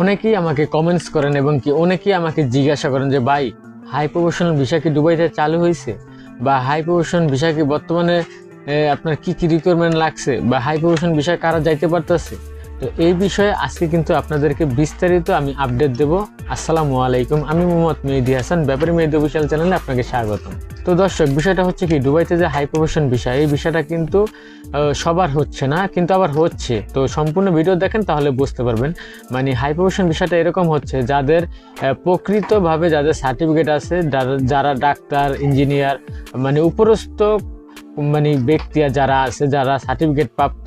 অনেকেই আমাকে কমেন্টস করেন এবং কি অনেকেই আমাকে জিজ্ঞাসা করেন যে, ভাই হাই প্রফেশনাল ভিসা কি দুবাইতে চালু হয়েছে? বা হাই প্রফেশন ভিসা কি বর্তমানে আপনার কি কি রিকোয়ারমেন্ট লাগছে? বা হাই প্রফেশন ভিসা কারা যাইতে পারতেছে? তো এই বিষয়ে আজকে কিন্তু আপনাদেরকে বিস্তারিত আমি আপডেট দেব। আসসালামু আলাইকুম, আমি মোহাম্মদ মেহেদি হাসান, ব্যাপারী মেহেদি অফিসিয়াল চ্যানেলে আপনাকে স্বাগতম। তো দর্শক, বিষয়টা হচ্ছে কি, দুবাইতে যে হাই প্রফেশন বিষয়, এই বিষয়টা কিন্তু সবার হচ্ছে না, কিন্তু আবার হচ্ছে। তো সম্পূর্ণ ভিডিও দেখেন তাহলে বুঝতে পারবেন। মানে হাই প্রফেশন বিষয়টা এরকম হচ্ছে, যাদের প্রকৃতভাবে যাদের সার্টিফিকেট আছে, যারা- যারা ডাক্তার ইঞ্জিনিয়ার মানে উপরস্থ মানে ব্যক্তি যারা আছে, যারা সার্টিফিকেট প্রাপ্ত,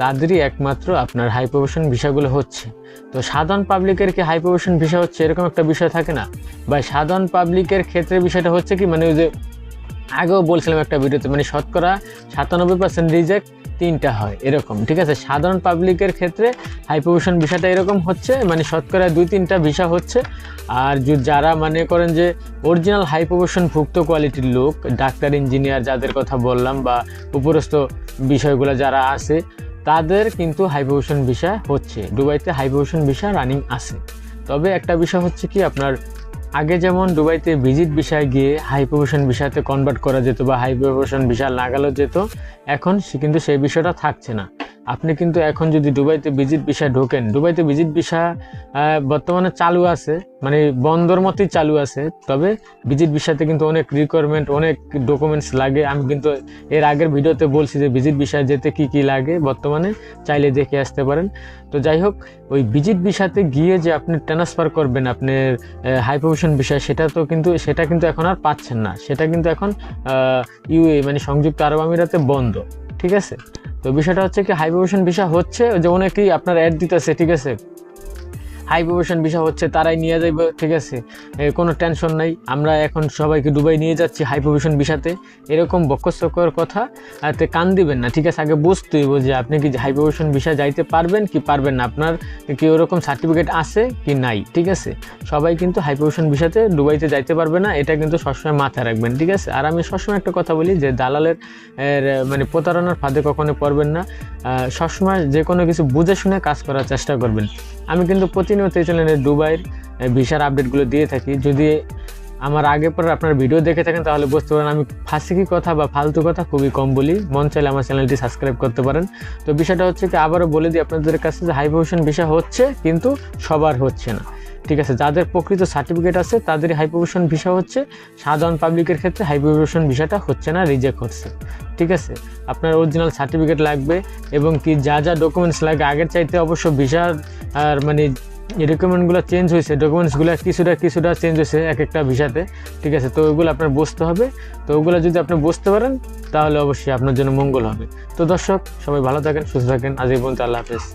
তাদেরই একমাত্র আপনার হাই প্রফেশন ভিসাগুলো হচ্ছে। তো সাধারণ পাবলিকের কি হাই প্রফেশন ভিসা হচ্ছে এরকম একটা বিষয় থাকে না? বা সাধারণ পাবলিকের ক্ষেত্রে বিষয়টা হচ্ছে কি? মানে ওই যে আগেও বলছিলাম একটা ভিডিওতে মানে শতকরা সাতানব্বই পার্সেন্ট রিজেক্ট তিনটা হয়, এরকম, ঠিক আছে? সাধারণ পাবলিকের ক্ষেত্রে হাই প্রফেশন ভিসাটা এরকম হচ্ছে মানে শতকরা দুই তিনটা ভিসা হচ্ছে। আর যারা মনে করেন যে অরিজিনাল হাই প্রফেশন ভুক্ত কোয়ালিটির লোক, ডাক্তার ইঞ্জিনিয়ার যাদের কথা বললাম বা উপরস্থ বিষয়গুলো যারা আছে, তাদের কিন্তু হাই প্রফেশন ভিসা হচ্ছে। দুবাইতে হাই প্রফেশন ভিসা রানিং আছে। তবে একটা বিষয় হচ্ছে কি, আপনার আগে যেমন দুবাইতে ভিজিট বিষয় গিয়ে হাই প্রফেশন বিষয়তে কনভার্ট করা যেত বা হাই প্রফেশন বিষয় লাগালো যেত, এখন কিন্তু সেই বিষয়টা থাকছে না। আপনি কিন্তু এখন যদি দুবাইতে ভিজিট ভিসা ঢোকেন, দুবাইতে ভিজিট ভিসা বর্তমানে চালু আছে মানে বন্দর মতোই চালু আছে, তবে ভিজিট ভিসাতে কিন্তু অনেক রিকোয়ারমেন্ট অনেক ডকুমেন্টস লাগে। আমি কিন্তু এর আগের ভিডিওতে বলছি যে ভিজিট ভিসা যেতে কি কি লাগে, বর্তমানে চাইলে দেখে আসতে পারেন। তো যাই হোক, ওই ভিজিট ভিসাতে গিয়ে যে আপনি ট্রান্সফার করবেন আপনার হাই প্রফেশন বিষয় সেটা তো কিন্তু, সেটা কিন্তু এখন আর পাচ্ছেন না। সেটা কিন্তু এখন ইউএ মানে সংযুক্ত আরব আমিরাতে বন্ধ, ঠিক আছে? তো বিষয়টা হচ্ছে কি হাই প্রমোশন বিষয় হচ্ছে যে অনেকেই আপনার অ্যাড দিতেছে, ঠিক আছে? হাই প্রফেশন ভিসা হচ্ছে তারাই নিয়ে যাইবে, ঠিক আছে? কোনো টেনশন নাই। আমরা এখন সবাইকে দুবাই নিয়ে যাচ্ছি হাই প্রফেশন ভিসাতে এরকম বক্ষস্থকর কথা তে কান দিবেন না, ঠিক আছে? আগে বুঝতে হইব যে আপনি কি হাই প্রফেশন ভিসা যাইতে পারবেন কি পারবেন না। আপনার কি ওরকম সার্টিফিকেট আছে কি নাই, ঠিক আছে? সবাই কিন্তু হাই প্রফেশন ভিসাতে দুবাইতে যাইতে পারবে না, এটা কিন্তু সবসময় মাথায় রাখবেন, ঠিক আছে? আর আমি সবসময় একটা কথা বলি যে দালালের মানে প্রতারণার ফাঁদে কখনো পড়বেন না। সবসময় যে কোনো কিছু বুঝে শুনে কাজ করার চেষ্টা করবেন। আমি কিন্তু প্রতিনিয়ত এই চ্যানেলে দুবাইয়ের ভিসার আপডেটগুলো দিয়ে থাকি। যদি আমার আগে পরে আপনার ভিডিও দেখে থাকেন, তাহলে বুঝতে পারেন আমি ফাঁসিকি কথা বা ফালতু কথা খুবই কম বলি। মন চাইলে আমার চ্যানেলটি সাবস্ক্রাইব করতে পারেন। তো বিষয়টা হচ্ছে কি, আবারও বলে দিই আপনাদের কাছে যে হাই প্রফেশন ভিসা হচ্ছে, কিন্তু সবার হচ্ছে না। ঠিক আছে, যাদের প্রকৃত সার্টিফিকেট আছে তাদের হাই প্রফেশন ভিসা হচ্ছে। সাধারণ পাবলিকের ক্ষেত্রে হাই প্রফেশন ভিসাটা হচ্ছে না রিজেক্ট হচ্ছে। ঠিক আছে, আপনার অরিজিনাল সার্টিফিকেট লাগবে এবং কি যা যা ডকুমেন্টস লাগে, আগের চাইতে অবশ্য ভিসার আর মানে রিকমেন্ডগুলো চেঞ্জ হয়েছে ডকুমেন্টসগুলো কিছুটা কিছুটা চেঞ্জ হয়েছে এক একটা ভিসাতে ঠিক আছে, তো ওইগুলো আপনার বুঝতে হবে। তো ওগুলো যদি আপনি বুঝতে পারেন, তাহলে অবশ্যই আপনার জন্য মঙ্গল হবে। তো দর্শক, সবাই ভালো থাকেন, সুস্থ থাকেন। আজ এই পর্যন্ত আল্লাহ হাফেজ।